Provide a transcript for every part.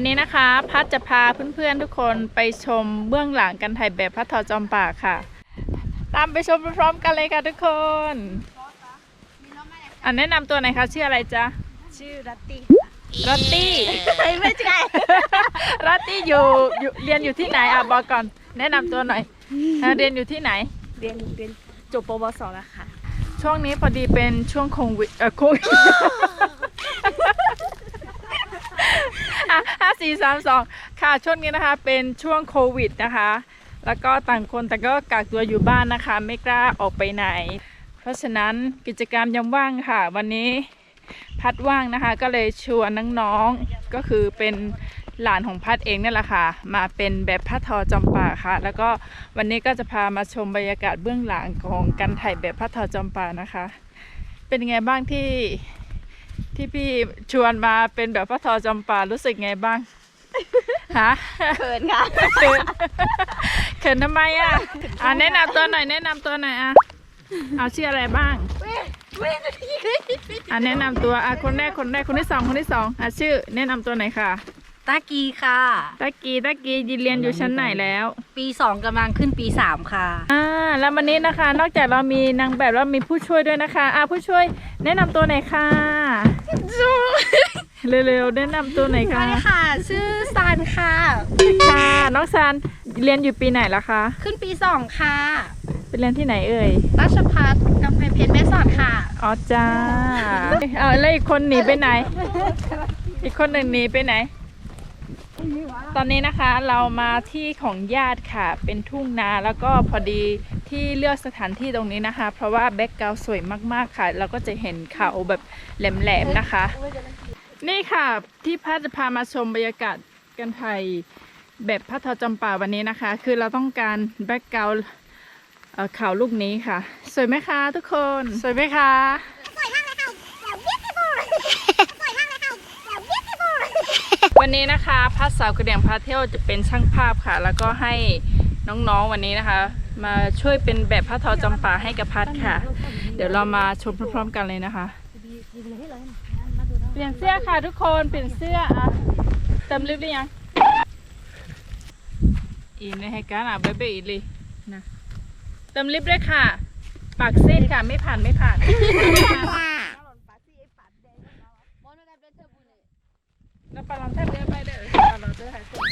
วันนี้นะคะ พัดจะพาเพื่อนๆทุกคนไปชมเบื้องหลังการถ่ายแบบพัดทอจอมป่าค่ะ ตามไปชมพร้อมๆกันเลยค่ะทุกคน อันแนะนำตัวหน่อยค่ะชื่ออะไรจ๊ะ ชื่อรัตตี้รัตตี้ไม่ใช่รัตตี้อยู่อยู่เรียนอยู่ที่ไหนอะบอกก่อน แนะนำตัวหน่อยเออเรียนอยู่ที่ไหน เรียนเรียนจบปวสแล้วค่ะ ช่วงนี้พอดีเป็นช่วงโควิดเออโควิดอะ ห้าสี่สามสองค่ะช่วงนี้นะคะเป็นช่วงโควิดนะคะ แล้วก็ต่างคนแต่างก็กักตัวอยู่บ้านนะคะ ไม่กล้าออกไปไหน เพราะฉะนั้นกิจกรรมยามว่างค่ะ วันนี้พัดว่างนะคะ ก็เลยชวนน้องๆก็คือเป็นหลานของพัดเองนี่แหละค่ะ มาเป็นแบบพัดทอจอมปาค่ะ แล้วก็วันนี้ก็จะพามาชมบรรยากาศเบื้องหลังของการถ่ายแบบพัดทอจอมปานะคะ เป็นยังไงบ้างที่ ที่พี่ชวนมาเป็นแบบพัดทอจอมป่ารู้สึกไงบ้างฮะเขินค่ะเขินเขินทำไมอะอะแนะนำตัวหน่อยแนะนำตัวหน่อยอะเอาชื่ออะไรบ้างอะแนะนำตัวอะคนแรกคนแรกคนที่สองคนที่สองอะชื่อ แนะนำตัวหน่อยค่ะ ตากีค่ะ ตะกี้ตะกี้ยินเรียนอยู่ชั้นไหนแล้ว ปีสองกำลังขึ้นปีสามค่ะ อ่า แล้ววันนี้นะคะ นอกจากเรามีนางแบบแล้วมีผู้ช่วยด้วยนะคะ อะผู้ช่วยแนะนำตัวหน่อยค่ะ เร็วๆแนะนำตัวหน่อยค่ะค่ะ ชื่อซันค่ะ ค่ะ น้องซันเรียนอยู่ปีไหนแล้วคะขึ้นปีสองค่ะ ไปเรียนที่ไหนเอ่ย ราชพัฒกำแพงเพชรแม่สอดค่ะ อ๋อจ้า เอาแล้วอีกคนหนีไปไหน อีกคนหนึ่งหนีไปไหน ตอนนี้นะคะเรามาที่ของญาติค่ะ เป็นทุ่งนาแล้วก็พอดีที่เลือกสถานที่ตรงนี้นะคะ เพราะว่าแบ็กกราวสวยมากๆค่ะ เราก็จะเห็นเขาแบบแหลมๆนะคะ นี่ค่ะที่พัดจะพามาชมบรรยากาศกันไทยแบบพัทอจำป่าวันนี้นะคะ คือเราต้องการแบ็กกราวเขาลูกนี้ค่ะ สวยไหมคะทุกคน สวยไหมคะ สวยมากเลยันนี้นะคะพัดสาวกระเดียงพาเที่ยวจะเป็นช่างภาพค่ะ แล้วก็ให้น้องๆวันนี้นะคะ มาช่วยเป็นแบบผ้าทอจำปาให้กับพัดค่ะ เดี๋ยวเรามาชมพร้อมๆกันเลยนะคะ เปลี่ยนเสื้อค่ะทุกคนเปลี่ยนเสื้ออะเติมลิฟต์หรือยังอีในให้การอะเบเบอีเลยนะเติมลิฟต์ด้วยค่ะ ปากเส้นค่ะไม่ผ่านไม่ผ่าน แล้วปลาลอนแทบเดินไปเด้อปลาลอนเดินหายตัว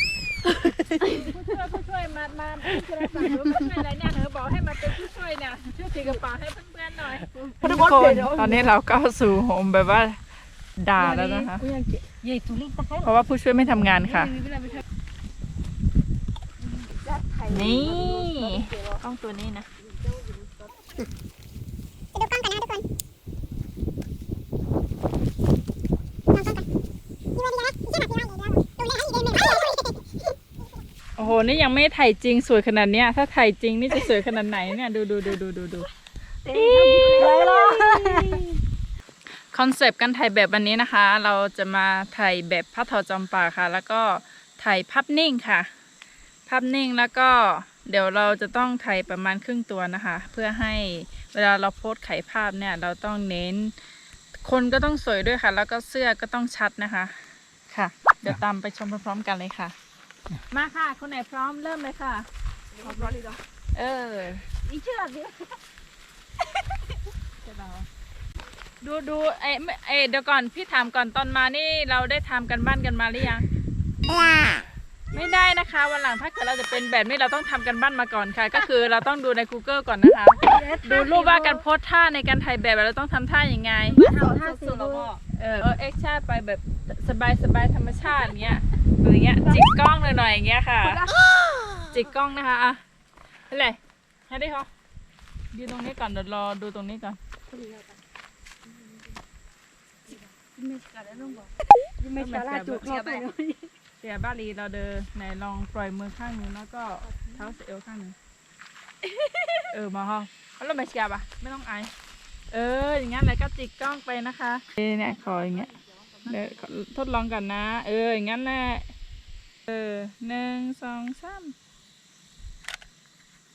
ผู้ช่วยผู้ช่วยมามาผู้ช่วยสั่งหรือผู้ช่วยอะไรเนี่ยเธอบอกให้มาเป็นผู้ช่วยเนี่ยช่วยถือกระเป๋าให้เพื่อนๆหน่อยทุกคนตอนนี้เราก็สู่โฮมแบบว่าด่าแล้วนะคะเพราะว่าผู้ช่วยไม่ทำงานค่ะ นี่กล้องตัวนี้นะ โอ้โห นี่ยังไม่ถ่ายจริงสวยขนาดเนี้ย ถ้าถ่ายจริงนี่จะสวยขนาดไหนเนี่ย ดูดูดูดูดูดูคอนเซปต์การถ่ายแบบวันนี้นะคะ เราจะมาถ่ายแบบผ้าทอจำปาค่ะ แล้วก็ถ่ายภาพนิ่งค่ะ ภาพนิ่งแล้วก็เดี๋ยวเราจะต้องถ่ายประมาณครึ่งตัวนะคะ เพื่อให้เวลาเราโพสต์ไขภาพเนี่ย เราต้องเน้น คนก็ต้องสวยด้วยค่ะ แล้วก็เสื้อก็ต้องชัดนะคะ ค่ะ เดี๋ยวตามไปชมพร้อมๆกันเลยค่ะ มาค่ะ คนไหนพร้อมเริ่มเลยค่ะเอออีเชือกดิดูดูเอ้ไม่เอ้เดี๋ยวก่อนพี่ถามก่อนตอนมานี่เราได้ทำกันบ้านกันมาหรือยังไม่ได้นะคะวันหลังถ้าเกิดเราจะเป็นแบบนี้เราต้องทำกันบ้านมาก่อนค่ะ ก็คือเราต้องดูใน Google ก่อนนะคะ ดูรูปว่าการโพสท่าในการถ่ายแบบเราต้องทำท่ายังไงทำท่าสุดแล้วก็เออเออเอ็กชาไปแบบ สบายสบายธรรมชาติอย่างเงี้ยอย่างเงี้ยจิกกล้องหน่อยๆอย่างเงี้ยค่ะ จิกกล้องนะคะอะอะไรให้ได้เขายืนตรงนี้ก่อนเดี๋ยวรอดูตรงนี้ก่อนไม่ใช่ลาจุกเข้าไปเสียบ้าลีเราเดินไหนลองปล่อยมือข้างหนึงแล้วก็เท้าเอวข้างหนึงเออมาฮะแล้วไม่เชียบอะไม่ต้องอายเอออย่างงั้นแล้วก็จิกกล้องไปนะคะเออเนี่ยขออย่างเงี้ย เดี๋ยวทดลองกันนะ เอออย่างงั้นแหละเออหนึ่งสองสาม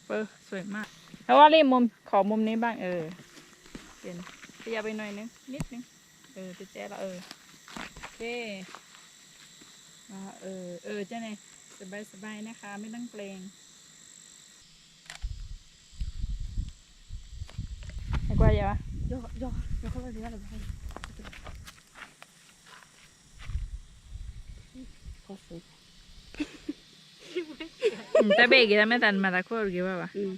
เออสวยมากแล้วว่ารีมุมขอมุมนี้บ้างเออเปลี่ยนเตียไปหน่อยนึงนิดนึงเออจะแจ๊ละเออโอเคอ่าเออเออเจ้าเนี่ยสบายสบายๆนะคะ ไม่ต้องเกรงไอ้กว่าอย่าวะย่อย่อย่อเข้าไปเรื่อยๆเลย พอสิอืมแต่เบรกอีกแล้วไม่ตันมาตะโคตรกี่ว่าวะอืม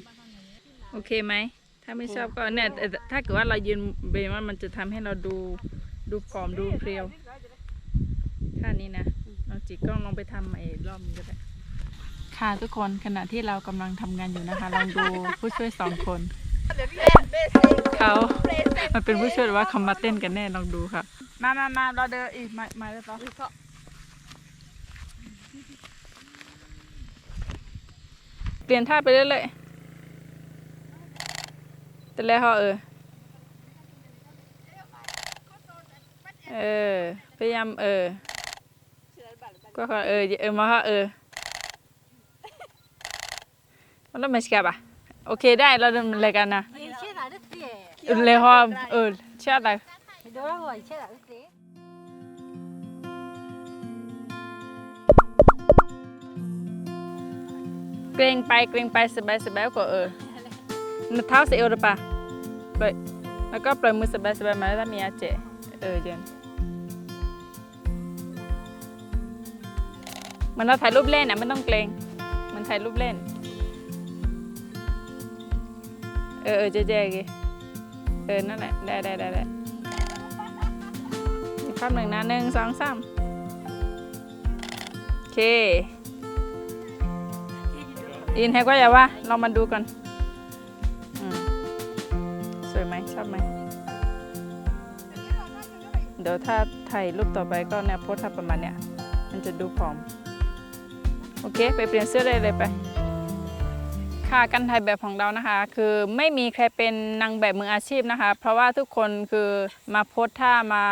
โอเคไหม ถ้าไม่ชอบก็เนี่ยแต่แต่ถ้าเกิดว่าเรายืนเบนว่ามันจะทำให้เราดูดูผอมดูเพรียวท่านี้นะลองจิกกล้องลองไปทำใหม่อีกรอบนึงก็ได้ค่ะทุกคนขณะที่เรากำลังทำงานอยู่นะคะลองดูผู้ช่วยสองคนเขามันเป็นผู้ช่วยหรือว่าเขามาเต้นกันแน่ลองดูค่ะ มามามาเราเดินอีกมามาแล้วต่อ เปลี่ยนท่าไปเรื่อยๆแต่แล้วเออ เออ พยายามเออ ก็เออเออมาค่ะเออมันต้องมาสแกบอะโอเคได้เราดำเนินรายการนะเออเลยฮอมเออเชื่ออะไร เกรงไปเกรงไปสบายสบายกว่าเออเท้าเสียวหรือปล่าปล่อยแล้วก็ปล่อยมือสบายสบายมาแล้วถ้ามีอาเจเออเจนมันเราถ่ายรูปเล่นอะไม่ต้องเกรงมันถ่ายรูปเล่น เออเออเจเจกีเออนั่นแหละได้ได้ได้ได้อีกภาพหนึ่งนะหนึ่งสองสามโอเค อินให้ก็อย่าว่าลองมาดูกันอสวยไหมชอบไหมเดี๋ยวถ้าถ่ายรูปต่อไปก็เนี่ยโพสท่าประมาณเนี้ยมันจะดูผอม โอเค ไปเปลี่ยนเสื้อได้เลยไป ค่ะการถ่ายแบบของเรานะคะ คือไม่มีใครเป็นนางแบบมืออาชีพนะคะ เพราะว่าทุกคนคือมาโพสท่ามา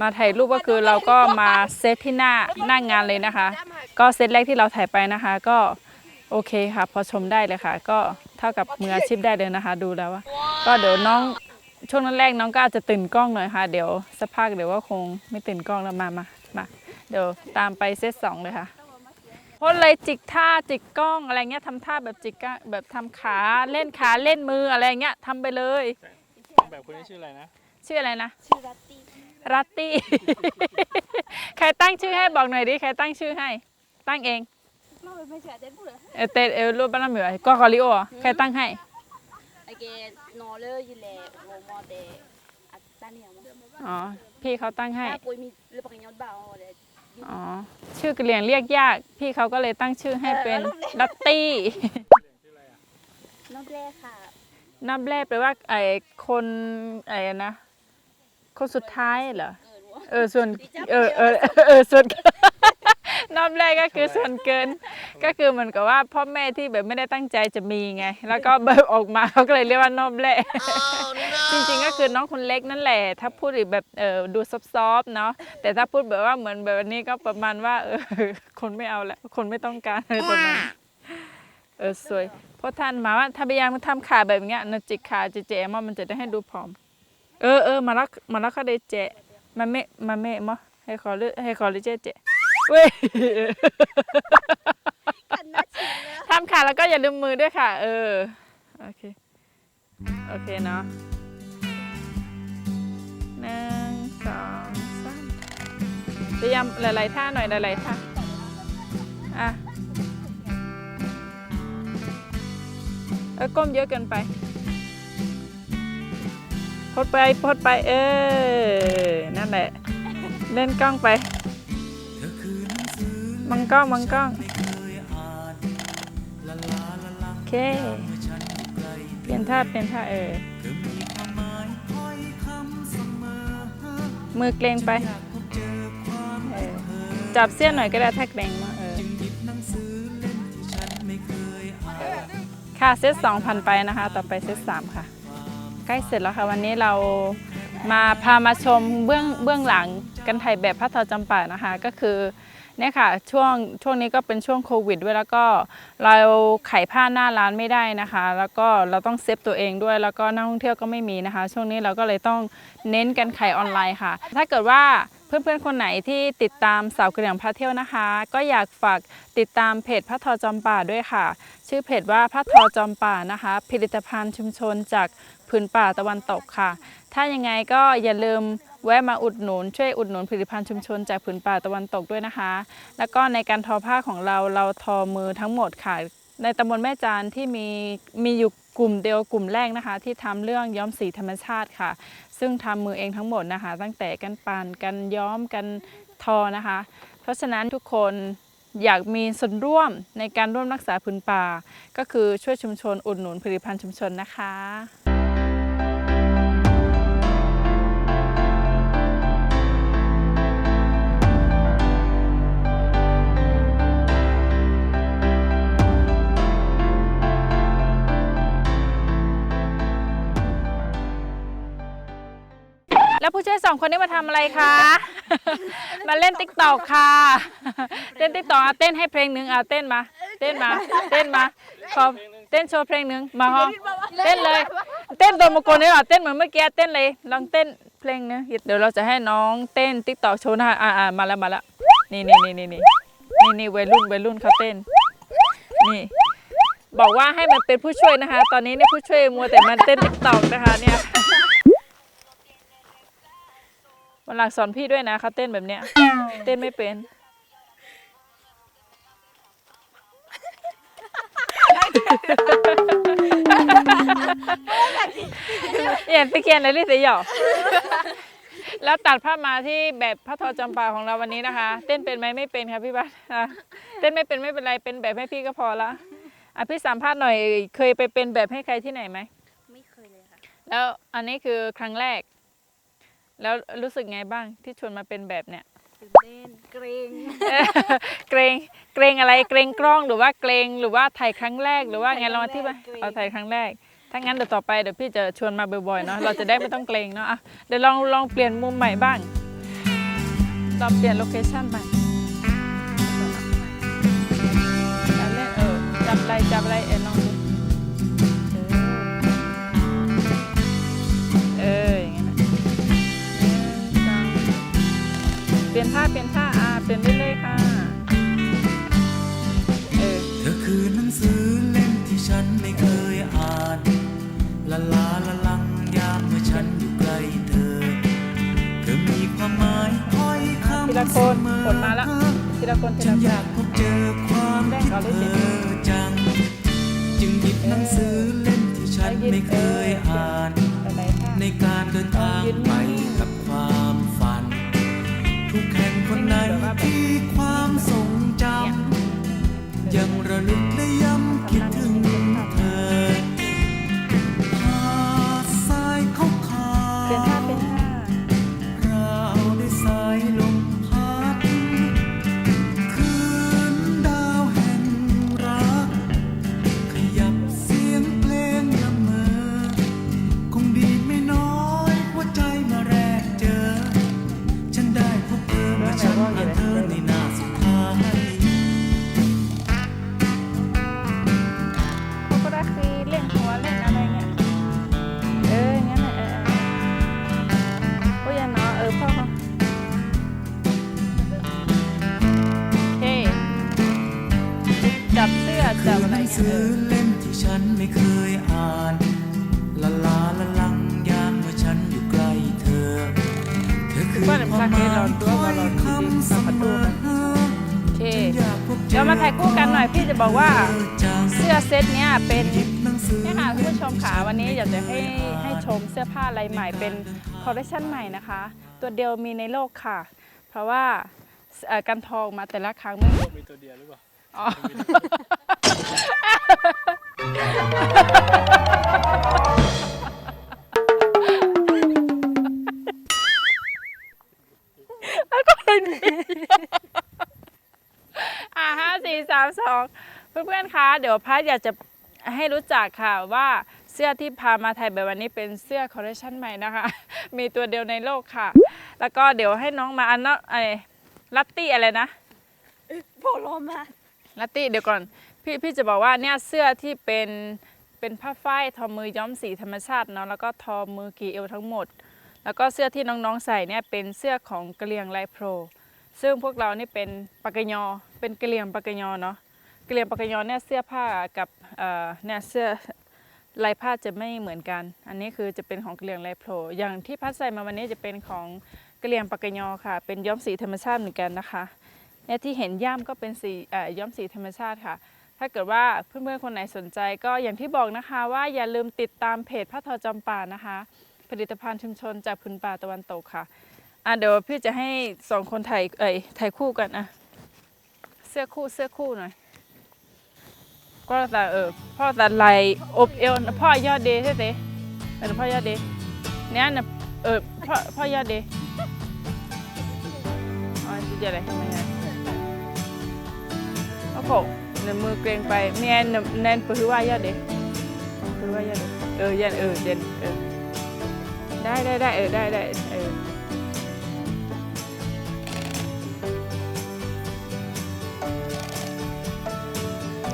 มาถ่ายรูปก็คือเราก็มาเซตที่หน้าหน้างานเลยนะคะ ก็เซตแรกที่เราถ่ายไปนะคะ ก็ โอเคค่ะ พอชมได้เลยค่ะ ก็เท่ากับมืออาชีพได้เลยนะคะ ดูแล้วว่าก็เดี๋ยวน้องช่วงแรกๆน้องก็อาจจะตื่นกล้องหน่อยค่ะ เดี๋ยวสักพักเดี๋ยวว่าคงไม่ตื่นกล้องแล้วมามามาเดี๋ยวตามไปเซตสองเลยค่ะโพสเลยจิกท่าจิกกล้องอะไรเงี้ยทำท่าแบบจิกก้าแบบทำขาเล่นขาเล่นมืออะไรเงี้ยทำไปเลยแบบคนนี้ชื่ออะไรนะชื่ออะไรนะชื่อรัตตี้รัตตี้ใครตั้งชื่อให้บอกหน่อยดิใครตั้งชื่อให้ ตั้งเอง ไม่ไม่ใช่เต้นพูดเลยเออเตเออรูปบ้านน้ำเหนือก็คอริโออะใครตั้งให้ไอเกนอเลยยิแลโรมอเดอัตตาเนี่ยมั้งอ๋อพี่เขาตั้งให้ถ้าปุยมีเรื่องปากยอดบ่าวเลยอ๋อชื่อกระเหลี่ยงเรียกยาก พี่เขาก็เลยตั้งชื่อให้เป็นรัตตี้น้องแรกค่ะนับแรกแปลว่าไอ้คนไอ้นะคนสุดท้ายเหรอเออรู้เออส่วนเออเออเออส่วน นับแรกก็คือส่วนเกิน ก็คือเหมือนกับว่าพ่อแม่ที่แบบไม่ได้ตั้งใจจะมีไง แล้วก็เบิกออกมาเขาก็เลยเรียกว่านอบแรกจริงๆก็คือน้องคนเล็กนั่นแหละ ถ้าพูดอีกแบบเออดูซอฟๆเนาะแต่ถ้าพูดแบบว่าเหมือนแบบนี้ก็ประมาณว่าเออคนไม่เอาแล้วคนไม่ต้องการอะไรประมาณนั้นเออสวยเพราะท่านมาว่าถ้าพยายามทำขาแบบเนี้ยนะจิกขาเจ๊ๆมามันจะได้ให้ดูผอม เออเออมาแล้วมาแล้วก็ได้เจ๊มาเมะมาเมะมะให้ขอเลือให้ขอเลือเจ๊เจ๊ เว้ยทำขาแล้วก็อย่าลืมมือด้วยค่ะ เออ โอเค โอเคเนาะหนึ่งสองสามพยายามหลายๆท่าหน่อยหลายๆท่าอะเออก้มเยอะเกินไปพดไปพดไปเออนั่นแหละ เล่นกล้องไป มังกล้องมังกล้องโอเค เปลี่ยนท่าเปลี่ยนท่าเออ มือเกรงไป จับเสี้ยนหน่อยก็ได้ถ้าเกรงมากเออค่ะเซตสองพันไปนะคะ ต่อไปเซตสามค่ะ ใกล้เสร็จแล้วค่ะ วันนี้เรามาพามาชมเบื้องเบื้องหลังกันถ่ายแบบพระทาจำปานะคะ ก็คือ เนี่ยค่ะช่วงช่วงนี้ก็เป็นช่วงโควิดด้วยแล้วก็เราขายผ้าหน้าร้านไม่ได้นะคะ แล้วก็เราต้องเซฟตัวเองด้วย แล้วก็นักท่องเที่ยวก็ไม่มีนะคะ ช่วงนี้เราก็เลยต้องเน้นกันขายออนไลน์ค่ะ ถ้าเกิดว่าเพื่อนๆ คนไหนที่ติดตามสาวกระเหลี่ยงพาเที่ยวนะคะ ก็อยากฝากติดตามเพจพระทอจอมป่าด้วยค่ะ ชื่อเพจว่าพระทอจอมป่านะคะ ผลิตภัณฑ์ชุมชนจากพื้นป่าตะวันตกค่ะ ถ้ายังไงก็อย่าลืม แวะมาอุดหนุนช่วยอุดหนุนผลิตภัณฑ์ชุมชนจากผืนป่าตะวันตกด้วยนะคะ แล้วก็ในการทอผ้าของเราเราทอมือทั้งหมดค่ะ ในตำบลแม่จานที่มีมีอยู่กลุ่มเดียวกลุ่มแรกนะคะ ที่ทำเรื่องย้อมสีธรรมชาติค่ะ ซึ่งทำมือเองทั้งหมดนะคะ ตั้งแต่กันปานกันย้อมกันทอนะคะ เพราะฉะนั้นทุกคนอยากมีส่วนร่วมในการร่วมรักษาพื้นป่า ก็คือช่วยชุมชนอุดหนุนผลิตภัณฑ์ชุมชนนะคะ สองคนนี้มาทำอะไรคะ มาเล่นติ๊กตอกค่ะ เต้นติ๊กตอกเอาเต้นให้เพลงหนึ่งเอาเต้นมา เต้นมา เต้นมา ขอเต้นโชว์เพลงหนึ่งมาฮอเต้นเลย เต้นโดนมโกนนี่หรอเต้นเหมือนเมื่อกี้เต้นเลย ลองเต้นเพลงหนึงเดี๋ยวเราจะให้น้องเต้นติ๊กตอกโชว์นะคะอ่าอ่ามาแล้วมาแล้ว นี่นี่นี่นี่นี่นี่นี่วัยรุ่นวัยรุ่นเขาเต้น นี่ บอกว่าให้มันเป็นผู้ช่วยนะคะ ตอนนี้เนี่ยผู้ช่วยมัวแต่มันเต้นติ๊กตอกนะคะเนี่ย วันหลังสอนพี่ด้วยนะเขาเต้นแบบเนี้ย เต้นไม่เป็นเอ็นตะเกียนอะไรเรียกเสียหยอกแล้วตัดภาพมาที่แบบพระทอจำปาของเราวันนี้นะคะ เต้นเป็นไหมไม่เป็นค่ะพี่บัสอะเต้นไม่เป็นไม่เป็นไรเป็นแบบให้พี่ก็พอละอะพี่สัมภาษณ์หน่อยเคยไปเป็นแบบให้ใครที่ไหนไหมไม่เคยเลยค่ะ แล้วอันนี้คือครั้งแรก แล้วรู้สึกไงบ้างที่ชวนมาเป็นแบบเนี่ยตื่นเต้นเกรงเกรงเกรงอะไรเกรงกล้องหรือว่าเกรงหรือว่าถ่ายครั้งแรกหรือว่าไงลองอธิบายเอาถ่ายครั้งแรก ถ้างั้นเดี๋ยวต่อไปเดี๋ยวพี่จะชวนมาบ่อยๆเนาะเราจะได้ไม่ต้องเกรงเนาะอะเดี๋ยวลองลองเปลี่ยนมุมใหม่บ้างลองเปลี่ยนโลเคชั่นใหม่เอาเล่นเออจับอะไรจับอะไรเอ็น ปลี่ยนท่าเปลี่ยนท่าอ่าเปลี่ยนเรื่อยๆค่ะเออเธอคือหนังสือเล่มที่ฉันไม่เคยอ่านละลาละลังยามเมื่อฉันอยู่ใกล้เธอ เธอมีความหมายถ้อยคำทีละคนเสมอผลมาละทีละคนทีฉัละนคอยานกพบเจอความแบ่งคิดเอาเลยเธสิอจัง จึงหยิบหนังสือเล่มที่ฉันไม่เคยอ่านแต่ไหนท่าในการเดินทางไปกับความฝัน ทุกแห่งคนไหนที่ความทรงจำยังระลึก จับเสื้อคืจัอบอะหไรนังเงี้ยสืเอออเล่มที่ฉันไม่เคยอ่านละลาละลังยามเมื่อฉันอยู่ใกล้เธอ เธอคือความหมายถ้อยคำเสมอโอเคเดี๋ยวมาถ่ายคู่กันหน่อยพี่จะบอกว่าเสื้อเซตเนี้ยเป็นเนี่ยค่ะคุณผู้ชมค่ะวันนี้อยากจะให้ให้ชมเสื้อผ้าลายใหม่เป็นคอลเลคชันใหม่นะคะ ตัวเดียวมีในโลกค่ะ เพราะว่าเอ่อการทองมาแต่ละครั้งไม่โลกมีตัวเดียวหรือเปล่าอ๋ อแล้วก็เป็นอ่าห้าสี่สามสองเพื่อนๆคะเดี๋ยวพัดอยากจะให้รู้จักค่ะว่าเสื้อที่พามาไทยแบบวันนี้เป็นเสื้อคอลเลคชันใหม่นะคะ มีตัวเดียวในโลกค่ะ แล้วก็เดี๋ยวให้น้องมาอันนั้นไอ้ลัตตี้อะไรนะโผล่มา ลัตตี้เดี๋ยวก่อน พี่พี่จะบอกว่าเนี่ยเสื้อที่เป็นเป็นผ้าฝ้ายทอมือย้อมสีธรรมชาติเนาะแล้วก็ทอมือกีเอวทั้งหมด แล้วก็เสื้อที่น้องๆใส่เนี่ยเป็นเสื้อของกะเหรี่ยงลายโพรซึ่งพวกเรานี่เป็นปากกยอเป็นกะเหรี่ยงปากกยอเนาะกะเหรี่ยงปากกยอเนี่ยเสื้อผ้ากับเอ่อเนี่ยเสื้อลายผ้าจะไม่เหมือนกัน อันนี้คือจะเป็นของกะเหรี่ยงลายโพรอย่างที่พัดใส่มาวันนี้จะเป็นของกะเหรี่ยงปากกยอค่ะ เป็นย้อมสีธรรมชาติเหมือนกันนะคะเนี่ยที่เห็นย่ามก็เป็นสีเอ่อย้อมสีธรรมชาติค่ะ ถ้าเกิดว่าเพื่อนๆคนไหนสนใจก็อย่างที่บอกนะคะ ว่าอย่าลืมติดตามเพจผ้าทอจำป่านะคะ ผลิตภัณฑ์ชุมชนจากพื้นป่าตะวันตกค่ะอะเดี๋ยวพี่จะให้สองคนถ่ายเอ้ยถ่ายคู่กันอะเสื้อคู่เสื้อคู่หน่อยก็แต่เออพ่อแต่ไหลอบเอวนะพ่อยอดเดย์ใช่ไหมเป็นพ่อยอดเดย์เนี้ยนะเออพ่อพ่อยอดเดย์อ๋อจะอะไรทำไมอะโอ้โห ในมือเกรงไปเมียนแนนปือว่ายอดเดย์ปือว่ายอดเดย์เออยันเออเด่นเออได้ได้ได้เออได้ได้เออ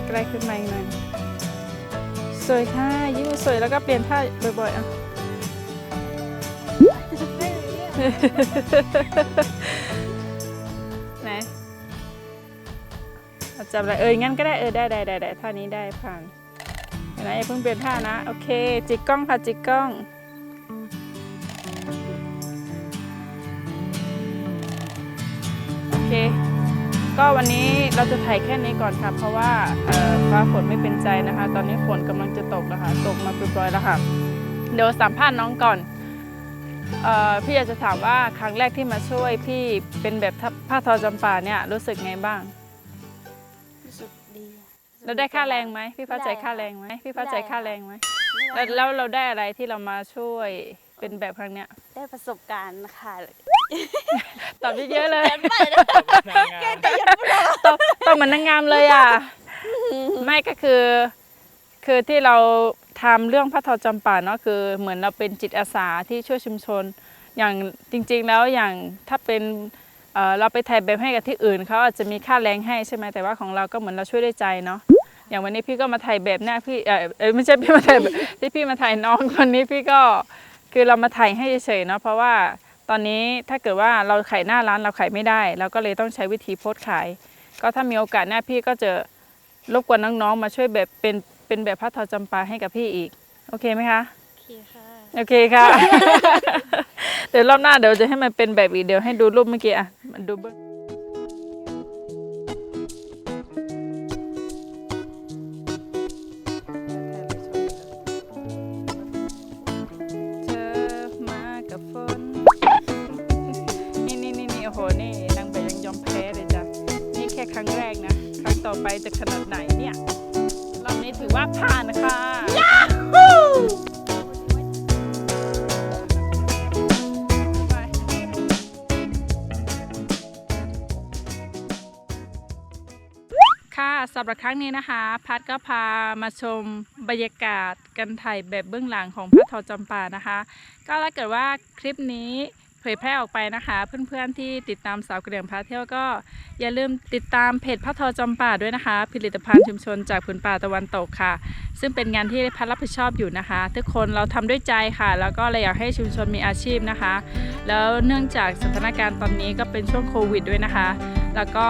ใกล้ขึ้นมาอีกหน่อยสวยค่ะยิ้มสวยแล้วก็เปลี่ยนท่าบ่อยๆอะไหน เอาจับอะไรเอองั้นก็ได้เออได้ได้ได้ได้ท่านี้ได้ผ่านนไหมอย่าเพิ่งเปลี่ยนท่านะ โอเค จิกกล้องค่ะจิกกล้อง โอเค ก็วันนี้เราจะถ่ายแค่นี้ก่อนค่ะ เพราะว่าฟ้าฝนไม่เป็นใจนะคะ ตอนนี้ฝนกำลังจะตกแล้วค่ะ ตกมาปล่อยแล้วค่ะ เดี๋ยวสัมภาษณ์น้องก่อนออพี่อยากจะถามว่าครั้งแรกที่มาช่วยพี่เป็นแบบผ้าทอจำปาเนี่ยรู้สึกไงบ้าง เราได้ค่าแรงไหมพี่ฟ้าจ่ายค่าแรงไหมพี่ฟ้าจ่ายค่าแรงไหมไม่แล้วได้แล้วเราได้อะไรที่เรามาช่วยเป็นแบบครั้งเนี้ยได้ประสบการณ์ค่ะตอบเยอะๆเลยไปนะนางงามต้องต้องเหมือนนางงามเลยอะไม่ก็คือ คือที่เราทำเรื่องพระทอจำป่าเนาะคือ เหมือนเราเป็นจิตอาสาที่ช่วยชุมชน อย่างจริง ๆ แล้วอย่างถ้าเป็น เเราไปถ่ายแบบให้กับที่อื่นเขาอาจจะมีค่าแรงให้ใช่ไหมแต่ว่าของเราก็เหมือนเราช่วยด้วยใจเนาะอย่างวันนี้พี่ก็มาถ่ายแบบหน้าพี่เออไม่ใช่พี่มาถ่ายแบบที่พี่มาถ่ายน้องคนนี้พี่ก็คือเรามาถ่ายให้เฉยๆเนาะเพราะว่าตอนนี้ถ้าเกิดว่าเราขายหน้าร้านเราขายไม่ได้ เราก็เลยต้องใช้วิธีโพสขาย ก็ถ้ามีโอกาสหน้าพี่ก็จะรบกวนน้องๆ มาช่วยแบบเป็นเป็นแบบผ้าทอจำปาให้กับพี่อีก โอเคไหมคะ โอเคค่ะ เดี๋ยวรอบหน้าเดี๋ยวจะให้มันเป็นแบบอีกเดี๋ยวให้ดูรูปเมื่อกี้อะมันดูเบื้องเธอมากับฝนนี่นี่นี่นี่โอ้โหนี่นางแบบยังยอมแพ้เลยจ้ะนี่แค่ครั้งแรกนะ ครั้งต่อไปจะขนาดไหนเนี่ย รอบนี้ถือว่าผ่านนะคะย สำหรับครั้งนี้นะคะ พัดก็พามาชมบรรยากาศกันถ่ายแบบเบื้องหลังของพระทอจำปานะคะ ก็ถ้าเกิดว่าคลิปนี้เผยแพร่ออกไปนะคะ เพื่อนๆที่ติดตามสาวกระเหรี่ยงพาเที่ยวก็อย่าลืมติดตามเพจพระทอจำปาด้วยนะคะ ผลิตภัณฑ์ชุมชนจากพื้นป่าตะวันตกค่ะ ซึ่งเป็นงานที่พัดรับผิดชอบอยู่นะคะ ทุกคนเราทำด้วยใจค่ะ แล้วก็เราอยากให้ชุมชนมีอาชีพนะคะ แล้วเนื่องจากสถานการณ์ตอนนี้ก็เป็นช่วงโควิดด้วยนะคะ แล้วก็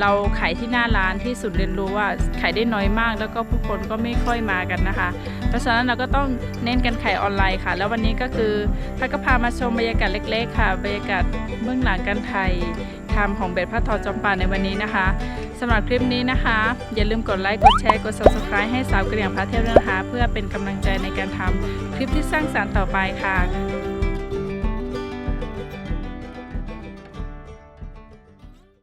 เราขายที่หน้าร้านที่ศูนย์เรียนรู้ว่าขายได้น้อยมาก แล้วก็ผู้คนก็ไม่ค่อยมากันนะคะ เพราะฉะนั้นเราก็ต้องเน้นกันขายออนไลน์ค่ะ แล้ววันนี้ก็คือพัดก็พามาชมบรรยากาศเล็ก ๆ ค่ะ บรรยากาศเบื้องหลังการไทยทำของเบ็ดพระทอจำปาในวันนี้นะคะสำหรับคลิปนี้นะคะ อย่าลืมกดไลค์กดแชร์กด subscribe ให้สาวกระเหรี่ยงพาเที่ยวด้วยนะคะ เพื่อเป็นกำลังใจในการทำคลิปที่สร้างสรรค์ต่อไปค่ะ